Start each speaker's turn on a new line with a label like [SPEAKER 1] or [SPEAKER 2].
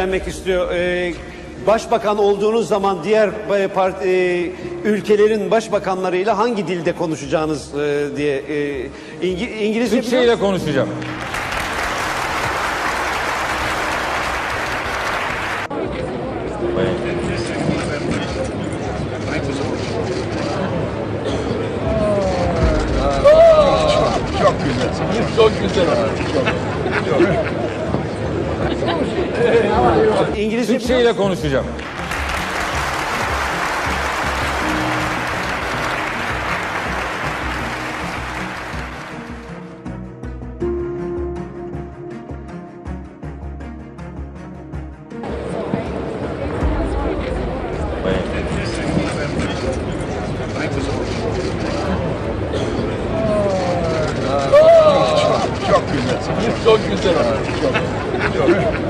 [SPEAKER 1] Öğrenmek istiyor. Ee, başbakan olduğunuz zaman diğer e, part- e, ülkelerin başbakanlarıyla hangi dilde konuşacağınız e, diye e, İngi- İngilizce
[SPEAKER 2] Türkçe ile konuşacağım.
[SPEAKER 1] İngilizce
[SPEAKER 2] Türkçe ile konuşacağım. Çok güzel. Çok güzel. Çok. Çok.